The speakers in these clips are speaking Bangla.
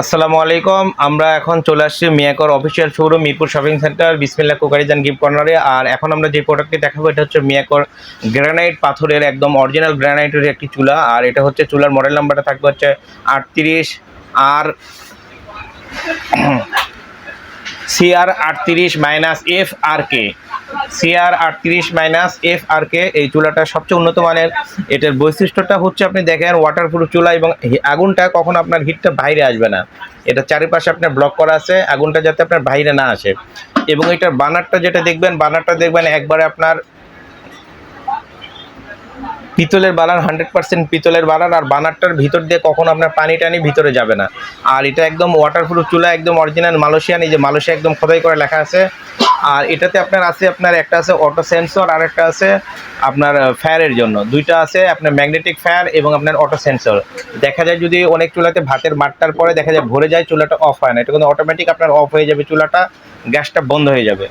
আসসালামু আলাইকুম। আমরা এখন চলে আসছি মিয়াকর official showroom Mirpur shopping centre Bismillah cookeries and gift কর্নারে আর এখন আমরা যে প্রোডাক্টটি দেখাবো, এটা হচ্ছে মিয়াকর গ্রানাইট পাথরের একদম অরিজিনাল গ্রানাইটের একটি চুলা। আর এটা হচ্ছে চুলার মডেল নাম্বারটা থাকবে হচ্ছে আটত্রিশ আর সিআর আটত্রিশ minus F R K CR আটত্রিশ মাইনাস এফ আর কে এই চুলাটা সবচেয়ে উন্নত মানের। এটার বৈশিষ্ট্যটা হচ্ছে আপনি দেখেন ওয়াটারপ্রুফ চুলা এবং আগুনটা কখনো আপনার হিটটা বাইরে আসবে না। এটা চারিপাশে আপনার ব্লক করা আছে, আগুনটা যাতে আপনার বাইরে না আসে। এবং এটার বানারটা যেটা দেখবেন বানারটা দেখবেন একবারে আপনার পিতলের বানার হান্ড্রেড পার্সেন্ট পিতলের বানার আর বানারটার ভিতর দিয়ে কখনো আপনার পানি টানি ভিতরে যাবে না। আর এটা একদম ওয়াটারপ্রুফ চুলা, একদম অরিজিনাল মালয়েশিয়ান, এই যে মালয়েশিয়া একদম খোদাই করে লেখা আছে। আর এটাতে আপনার আছে, আপনার একটা আছে অটো সেন্সর আর একটা আছে আপনার ফ্যারের জন্য। দুইটা আছে, আপনার ম্যাগনেটিক ফ্যার এবং আপনার অটো সেন্সর দেখা যায় যদি অনেক চুলাতে ভাতের মাঠটার পরে দেখা যায় ভরে যায়, চুলাটা অফ হয় না। এটা কিন্তু অটোমেটিক আপনার অফ হয়ে যাবে চুলাটা, গ্যাসটা বন্ধ হয়ে যাবে।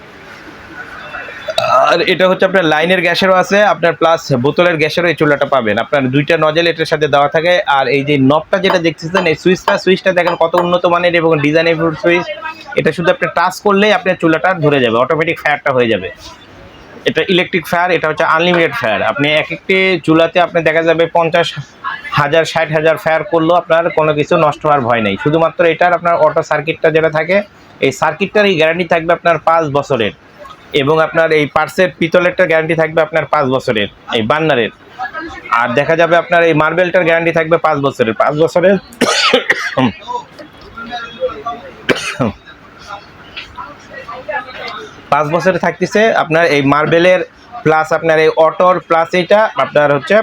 আর এটা হচ্ছে আপনার লাইনের গ্যাসেরও আছে, আপনার প্লাস বোতলের গ্যাসেরও এই চুলাটা পাবেন। আপনার দুইটা নজেল এটার সাথে দেওয়া থাকে। আর এই যে নবটা যেটা দেখতেছেন, এই সুইচটা সুইচটা দেখেন কত উন্নত মানের এবং ডিজাইনেবল সুইচ এটা শুধু আপনি টাচ করলেই আপনার চুলাটা ধরে যাবে অটোমেটিক ফায়ারটা হয়ে যাবে। এটা ইলেকট্রিক ফায়ার এটা হচ্ছে আনলিমিটেড ফায়ার আপনি এক একটি চুলাতে আপনি দেখা যাবে পঞ্চাশ হাজার, ষাট হাজার ফায়ার করলেও আপনার কোনো কিছু নষ্ট হওয়ার ভয় নেই। শুধুমাত্র এটার আপনার অটো সার্কিটটা যেটা থাকে, এই সার্কিটটার এই গ্যারান্টি থাকবে আপনার পাঁচ বছরের। এবং আপনার এই পার্সের পিতলেরটা গ্যারান্টি থাকবে আপনার পাঁচ বছরের, এই বান্নারের। আর দেখা যাবে আপনার এই মার্বেলটার গ্যারান্টি থাকবে পাঁচ বছরের। পাঁচ বছরের পাঁচ বছরে থাকতেছে আপনার এই মার্বেলের প্লাস আপনার এই অটোর প্লাস এইটা আপনার হচ্ছে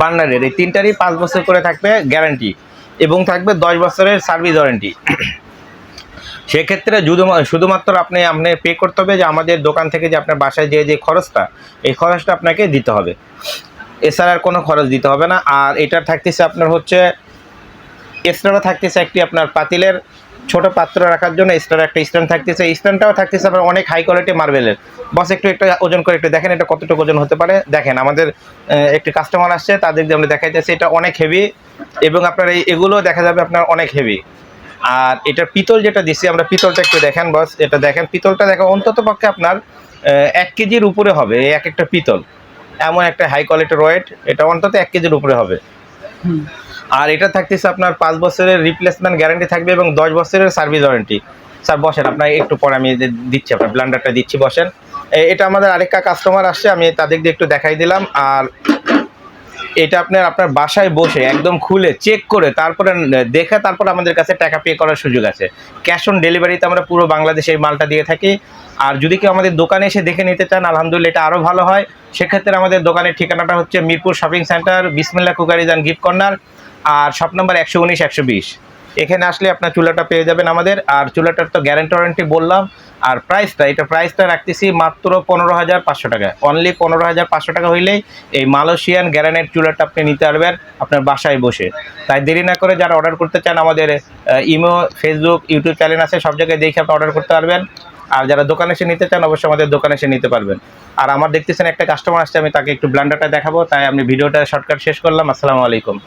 বার্নারের এই তিনটারই পাঁচ বছর করে থাকবে গ্যারান্টি এবং থাকবে দশ বছরের সার্ভিস ওয়ারেন্টি সেক্ষেত্রে শুধুমাত্র আপনি আপনি পে করতে হবে যে আমাদের দোকান থেকে যে আপনার বাসায় যে যে খরচটা, এই খরচটা আপনাকে দিতে হবে। এছাড়া আর কোনো খরচ দিতে হবে না। আর এটা থাকতেছে আপনার হচ্ছে এক্সট্রা থাকতেছে একটি আপনার পাতিলের ছোট পাত্র রাখার জন্য স্টার একটা স্ট্যান্ড থাকতেছে। স্ট্যান্ডটাও থাকতেছে আপনার অনেক হাই কোয়ালিটি মার্বেলের বস, একটু একটা ওজন করে একটু দেখেন এটা কতটুকু ওজন হতে পারে। দেখেন, আমাদের একটি কাস্টমার আসছে, তাদের দিয়ে আমরা দেখাইতেছি, এটা অনেক হেভি এবং আপনার এই, এগুলো দেখা যাবে আপনার অনেক হেভি আর এটা পিতল যেটা দিচ্ছি আমরা পিতলটা একটু দেখেন, বস, এটা দেখেন, পিতলটা দেখেন অন্তত পক্ষে আপনার এক কেজির উপরে হবে এক একটা পিতল। এমন একটা হাই কোয়ালিটির ওয়েট এটা অন্তত এক কেজির উপরে হবে। আর এটা থাকতেছে আপনার পাঁচ বছরের রিপ্লেসমেন্ট গ্যারান্টি থাকবে এবং দশ বছরের সার্ভিস ওয়ারেন্টি স্যার, বসেন, আপনার একটু পরে আমি দিচ্ছি, আপনার ব্লান্ডারটা দিচ্ছি, বসেন। এটা আমাদের আরেকটা কাস্টমার আসছে, আমি তাদের দিয়ে একটু দেখাই দিলাম। আর এটা আপনার আপনার বাসায় বসে একদম খুলে চেক করে তারপরে দেখে তারপর আমাদের কাছে টাকা পে করার সুযোগ আছে। ক্যাশ অন ডেলিভারিতে আমরা পুরো বাংলাদেশে এই মালটা দিয়ে থাকি। আর যদি কেউ আমাদের দোকানে এসে দেখে নিতে চান, আলহামদুলিল্লাহ এটা আরও ভালো হয়। সেক্ষেত্রে আমাদের দোকানের ঠিকানাটা হচ্ছে Mirpur shopping centre Bismillah cookeries and gift corner R shop number একশো উনিশ, একশো বিশ। এখানে আসলে আপনার চুলাটা পেয়ে যাবেন আমাদের, আর চুলাটার তো গ্যারেন্টি ওয়ারেন্টি বললাম, আর প্রাইসটা এটা প্রাইসটা রাখতেছি মাত্র পনেরো হাজার পাঁচশো টাকা। অনলি পনেরো হাজার পাঁচশো টাকা হইলেই এই মালয়েশিয়ান গ্যারানের চুলাটা আপনি নিতে পারবেন আপনার বাসায় বসে। তাই দেরি না করে যারা অর্ডার করতে চান আমাদের ইমো ফেসবুক ইউটিউব চ্যানেল আছে, সব জায়গায় দেখে আপনি অর্ডার করতে পারবেন। আর যারা দোকানে এসে নিতে চান, অবশ্যই আমাদের দোকানে এসে নিতে পারবেন। আর আমার দেখতেছেন একটা কাস্টমার আসছে, আমি তাকে একটু ব্লান্ডারটা দেখাবো, তাই আমি ভিডিওটা শর্টকাট শেষ করলাম। আসসালামু আলাইকুম।